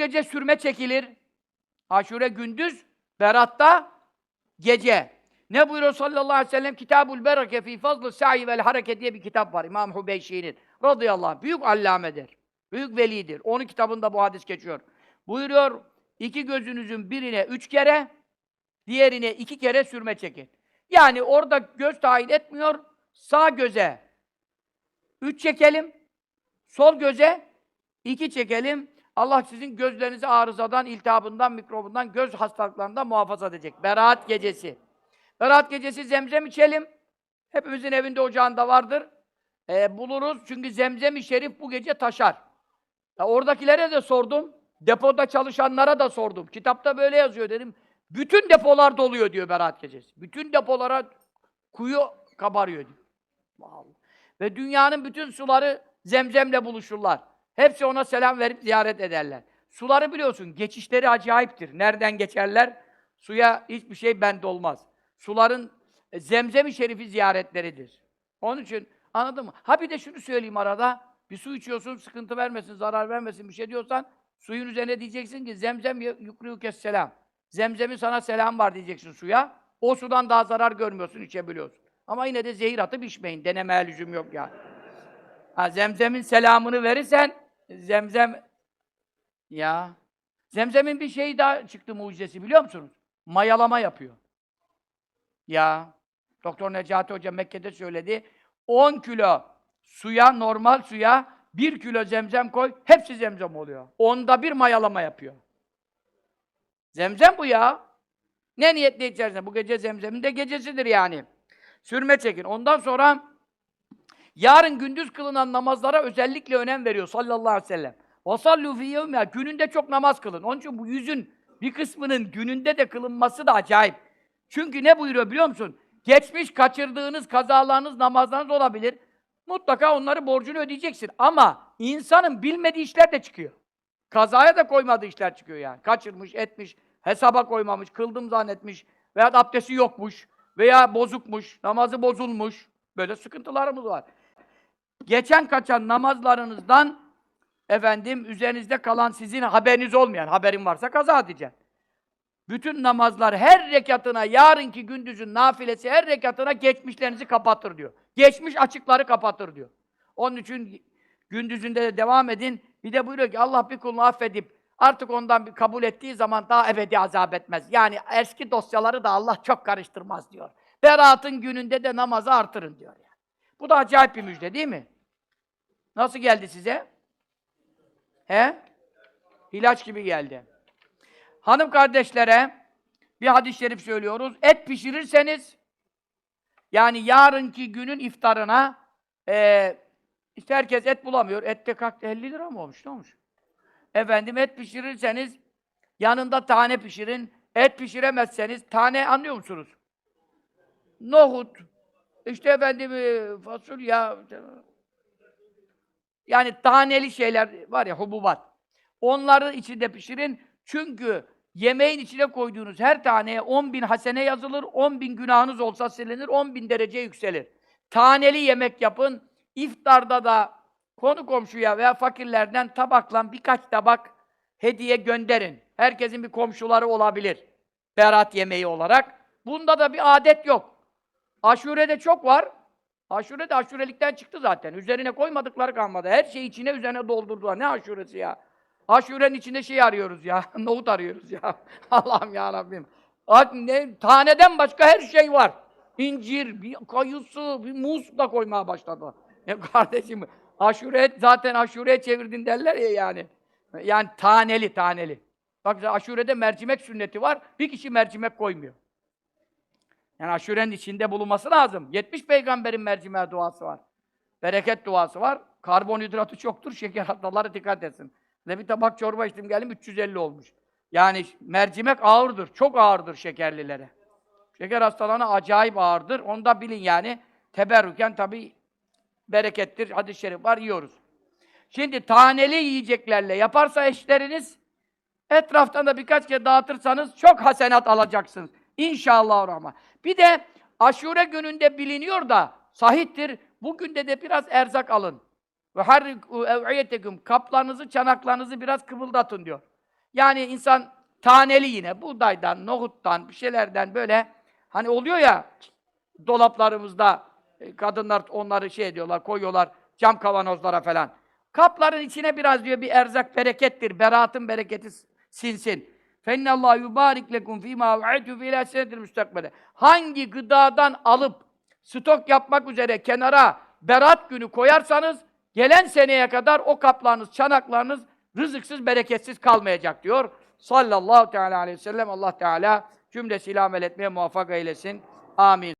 gece sürme çekilir. Aşure gündüz, Berat'ta gece. Ne buyuruyor sallallahu aleyhi ve sellem? Kitabul Bereke fi fazlı sa'i vel hareket diye bir kitap var İmam Hubeyşi'nin. Radıyallahu anh. Büyük allamedir. Büyük velidir. Onun kitabında bu hadis geçiyor. Buyuruyor, iki gözünüzün birine üç kere, diğerine iki kere sürme çekin. Yani orada göz tayin etmiyor, sağ göze üç çekelim, sol göze iki çekelim. Allah sizin gözlerinizi arızadan, iltihabından, mikrobundan, göz hastalıklarından muhafaza edecek. Berat gecesi. Berat gecesi zemzem içelim. Hepimizin evinde ocağında vardır. Ee, buluruz çünkü zemzem-i şerif bu gece taşar. Ya oradakilere de sordum. Depoda çalışanlara da sordum. Kitapta böyle yazıyor dedim. Bütün depolar doluyor diyor Berat gecesi. Bütün depolara kuyu kabarıyor diyor. Allah. Ve dünyanın bütün suları zemzemle buluşurlar. Hepsi ona selam verip ziyaret ederler. Suları biliyorsun, geçişleri acayiptir. Nereden geçerler? Suya hiçbir şey bend olmaz. Suların e, zemzem-i şerifi ziyaretleridir. Onun için anladın mı? Ha bir de şunu söyleyeyim arada. Bir su içiyorsun, sıkıntı vermesin, zarar vermesin bir şey diyorsan suyun üzerine diyeceksin ki zemzem yukriyukes selam. Zemzemin sana selam var diyeceksin suya. O sudan daha zarar görmüyorsun, içebiliyorsun. Ama yine de zehir atıp içmeyin. Denemeye lüzum yok yani. Ha, zemzemin selamını verirsen zemzem ya zemzemin bir şeyi daha çıktı mucizesi biliyor musunuz? Mayalama yapıyor. Ya Doktor Necati Hoca Mekke'de söyledi. 10 kilo suya, normal suya 1 kilo zemzem koy, hepsi zemzem oluyor. Onda bir mayalama yapıyor. Zemzem bu ya. Ne niyetle içersin? Bu gece zemzemin de gecesidir yani. Sürme çekin. Ondan sonra yarın gündüz kılınan namazlara özellikle önem veriyor sallallahu aleyhi ve sellem. وَصَلُّوا فِي يَوْمِهَا Gününde çok namaz kılın. Onun için bu yüzün bir kısmının gününde de kılınması da acayip. Çünkü ne buyuruyor biliyor musun? Geçmiş kaçırdığınız kazalarınız, namazlarınız olabilir. Mutlaka onları borcunu ödeyeceksin. Ama insanın bilmediği işler de çıkıyor. Kazaya da koymadığı işler çıkıyor yani. Kaçırmış, etmiş, hesaba koymamış, kıldım zannetmiş veya abdesti yokmuş veya bozukmuş, namazı bozulmuş. Böyle sıkıntılarımız var. Geçen kaçan namazlarınızdan efendim üzerinizde kalan sizin haberiniz olmayan, haberin varsa kaza edeceksin. Bütün namazlar her rekatına, yarınki gündüzün nafilesi her rekatına geçmişlerinizi kapatır diyor. Geçmiş açıkları kapatır diyor. Onun için gündüzünde de devam edin. Bir de buyuruyor ki Allah bir kulunu affedip artık ondan bir kabul ettiği zaman daha ebedi azap etmez. Yani eski dosyaları da Allah çok karıştırmaz diyor. Berat'ın gününde de namazı artırın diyor yani. Bu da acayip bir müjde değil mi? Nasıl geldi size? He? İlaç gibi geldi. Hanım kardeşlere bir hadis-i şerif söylüyoruz. Et pişirirseniz yani yarınki günün iftarına e, işte herkes et bulamıyor. Et de kalktı 50 lira mı olmuş? Ne olmuş? Efendim et pişirirseniz yanında tane pişirin. Et pişiremezseniz tane anlıyor musunuz? Nohut, işte efendim e, fasulye, yani taneli şeyler var ya hububat. Onları içinde pişirin. Çünkü yemeğin içine koyduğunuz her taneye 10 bin hasene yazılır, 10 bin günahınız olsa silinir, 10 bin derece yükselir. Taneli yemek yapın. İftarda da konu komşuya veya fakirlerden tabakla birkaç tabak hediye gönderin. Herkesin bir komşuları olabilir. Berat yemeği olarak. Bunda da bir adet yok. Aşure'de çok var. Aşure de aşurelikten çıktı zaten. Üzerine koymadıkları kalmadı. Her şeyi içine üzerine doldurdular. Ne aşuresi ya? Aşurenin içinde şey arıyoruz ya. Nohut arıyoruz ya. Allah'ım ya Rabbim. Ne, taneden başka her şey var. İncir, bir kayısı, bir muz da koymaya başladı. Ya kardeşim, aşure zaten aşureye çevirdin derler ya yani. Yani taneli, taneli. Bak aşurede mercimek sünneti var. Bir kişi mercimek koymuyor. Yani aşurenin içinde bulunması lazım. 70 peygamberin mercimeğe duası var. Bereket duası var. Karbonhidratı çoktur, şeker hastaları dikkat etsin. Ne bir tabak çorba içtim geldim 350 olmuş. Yani mercimek ağırdır, çok ağırdır şekerlilere. Şeker hastalarına acayip ağırdır. Onu da bilin yani. Teberrüken tabi berekettir. Hadis-i şerif var, yiyoruz. Şimdi taneli yiyeceklerle yaparsa eşleriniz, etraftan da birkaç kere dağıtırsanız çok hasenat alacaksınız. İnşallah rahman. Bir de aşure gününde biliniyor da sahiptir. Bugün de de biraz erzak alın. Ve harriku ev'iyetekum kaplarınızı, çanaklarınızı biraz kıvıldatın diyor. Yani insan taneli yine buğdaydan, nohuttan, bir şeylerden böyle hani oluyor ya dolaplarımızda e, kadınlar onları şey ediyorlar, koyuyorlar cam kavanozlara falan. Kapların içine biraz diyor bir erzak berekettir. Beratın bereketi sinsin. Allah yubarik lekum fîmâ ve'etü fî ilâ senetil müstakbele. Hangi gıdadan alıp stok yapmak üzere kenara berat günü koyarsanız gelen seneye kadar o kaplarınız, çanaklarınız rızıksız, bereketsiz kalmayacak diyor. Sallallahu teala aleyhi ve sellem. Allah Teala cümlesiyle amel etmeye muvaffak eylesin. Amin.